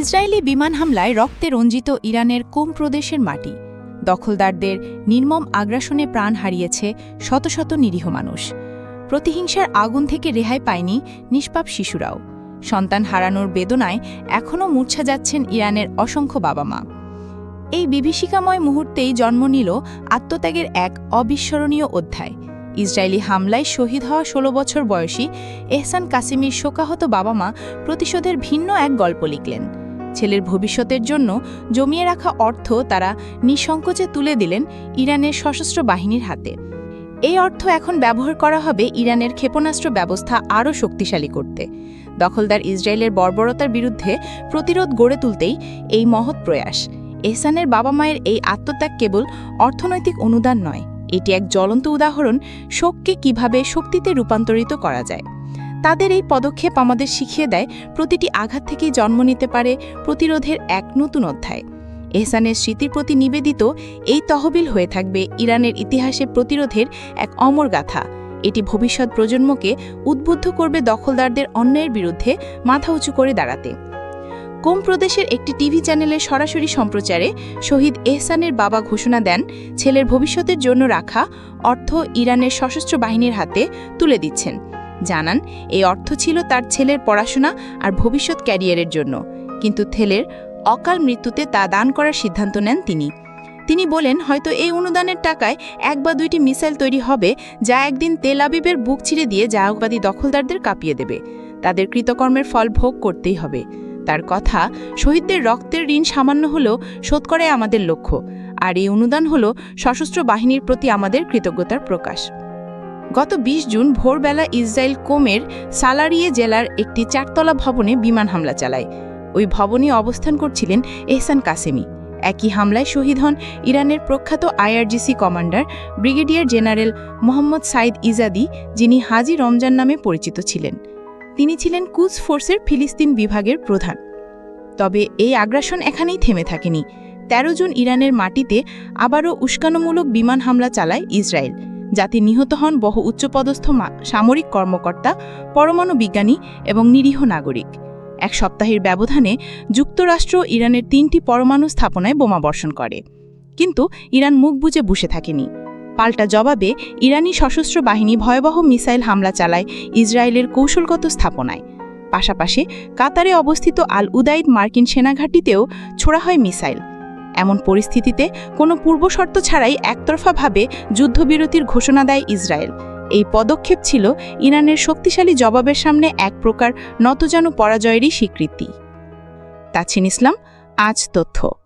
Israeli বিমান হামলায় রক্তে রঞ্জিত ইরানের কোম প্রদেশের মাটি। দখলদারদের নির্মম আগ্রাসনে প্রাণ হারিয়েছে শত শত নিরীহ মানুষ। প্রতিহিংসার আগুন থেকে রেহাই পায়নি নিষ্পাপ শিশুরাও। সন্তান হারানোর বেদনায় এখনও মূর্ছা যাচ্ছেন ইরানের অসংখ্য বাবা মা। এই বিভীষিকাময় মুহূর্তেই জন্ম নিল আত্মত্যাগের এক অবিস্মরণীয় অধ্যায়। ইসরায়েলি হামলায় শহীদ হওয়া ষোলো বছর বয়সী এহসান কাসিমির শোকাহত বাবা মা প্রতিশোধের ভিন্ন এক গল্প লিখলেন। ছেলের ভবিষ্যতের জন্য জমিয়ে রাখা অর্থ তারা নিঃসংকোচে তুলে দিলেন ইরানের সশস্ত্র বাহিনীর হাতে। এই অর্থ এখন ব্যবহার করা হবে ইরানের ক্ষেপণাস্ত্র ব্যবস্থা আরও শক্তিশালী করতে। দখলদার ইসরায়েলের বর্বরতার বিরুদ্ধে প্রতিরোধ গড়ে তুলতেই এই মহৎ প্রয়াস। এহসানের বাবা মায়ের এই আত্মত্যাগ কেবল অর্থনৈতিক অনুদান নয়, এটি এক জ্বলন্ত উদাহরণ শোককে কীভাবে শক্তিতে রূপান্তরিত করা যায়। তাদের এই পদক্ষেপ আমাদের শিখিয়ে দেয় প্রতিটি আঘাত থেকেই জন্ম নিতে পারে প্রতিরোধের এক নতুন অধ্যায়। এহসানের স্মৃতির প্রতি নিবেদিত এই তহবিল হয়ে থাকবে ইরানের ইতিহাসে প্রতিরোধের এক অমর গাথা। এটি ভবিষ্যৎ প্রজন্মকে উদ্বুদ্ধ করবে দখলদারদের অন্যায়ের বিরুদ্ধে মাথা উঁচু করে দাঁড়াতে। কোম প্রদেশের একটি টিভি চ্যানেলের সরাসরি সম্প্রচারে শহীদ এহসানের বাবা ঘোষণা দেন, ছেলের ভবিষ্যতের জন্য রাখা অর্থ ইরানের সশস্ত্র বাহিনীর হাতে তুলে দিচ্ছেন। জানান, এই অর্থ ছিল তার ছেলের পড়াশোনা আর ভবিষ্যৎ ক্যারিয়ারের জন্য। কিন্তু ছেলের অকাল মৃত্যুতে তা দান করার সিদ্ধান্ত নেন তিনি। তিনি বলেন, হয়তো এই অনুদানের টাকায় এক বা দুইটি মিসাইল তৈরি হবে যা একদিন তেল আবিবের বুক ছিঁড়ে দিয়ে জাহাজবাদী দখলদারদের কাঁপিয়ে দেবে। তাদের কৃতকর্মের ফল ভোগ করতেই হবে। তার কথা, শহীদদের রক্তের ঋণ সামান্য হলেও শোধ করে আমাদের লক্ষ্য। আর এই অনুদান হল সশস্ত্র বাহিনীর প্রতি আমাদের কৃতজ্ঞতার প্রকাশ। গত ২০ জুন ভোরবেলা ইসরায়েল কোমের সালারিয়ে জেলার একটি চারতলা ভবনে বিমান হামলা চালায়। ওই ভবনে অবস্থান করছিলেন এহসান কাসেমি। একই হামলায় শহীদ হন ইরানের প্রখ্যাত IRGC commander brigadier general Mohammad Saeed Izadi, যিনি হাজি রমজান নামে পরিচিত ছিলেন। তিনি ছিলেন কুচ ফোর্সের ফিলিস্তিন বিভাগের প্রধান। তবে এই আগ্রাসন এখানেই থেমে থাকেনি। ১৩ জুন ইরানের মাটিতে আবারও উস্কানোমূলক বিমান হামলা চালায় ইসরায়েল। যাতে নিহত হন বহু উচ্চপদস্থ সামরিক কর্মকর্তা, পরমাণু বিজ্ঞানী এবং নিরীহ নাগরিক। এক সপ্তাহের ব্যবধানে যুক্তরাষ্ট্র ইরানের তিনটি পরমাণু স্থাপনায় বোমা বর্ষণ করে। কিন্তু ইরান মুখ বুজে বসে থাকেনি। পাল্টা জবাবে ইরানি সশস্ত্র বাহিনী ভয়াবহ মিসাইল হামলা চালায় ইসরায়েলের কৌশলগত স্থাপনায়। পাশাপাশি কাতারে অবস্থিত আল উদাইদ মার্কিন সেনাঘাঁটিতেও ছোড়া হয় মিসাইল। এমন পরিস্থিতিতে কোনো পূর্বশর্ত ছাড়াই একতরফাভাবে যুদ্ধবিরতির ঘোষণা দেয় ইসরায়েল। এই পদক্ষেপ ছিল ইরানের শক্তিশালী জবাবের সামনে এক প্রকার নতজানু পরাজয়েরই স্বীকৃতি। তাছিন ইসলাম, আজ তথ্য।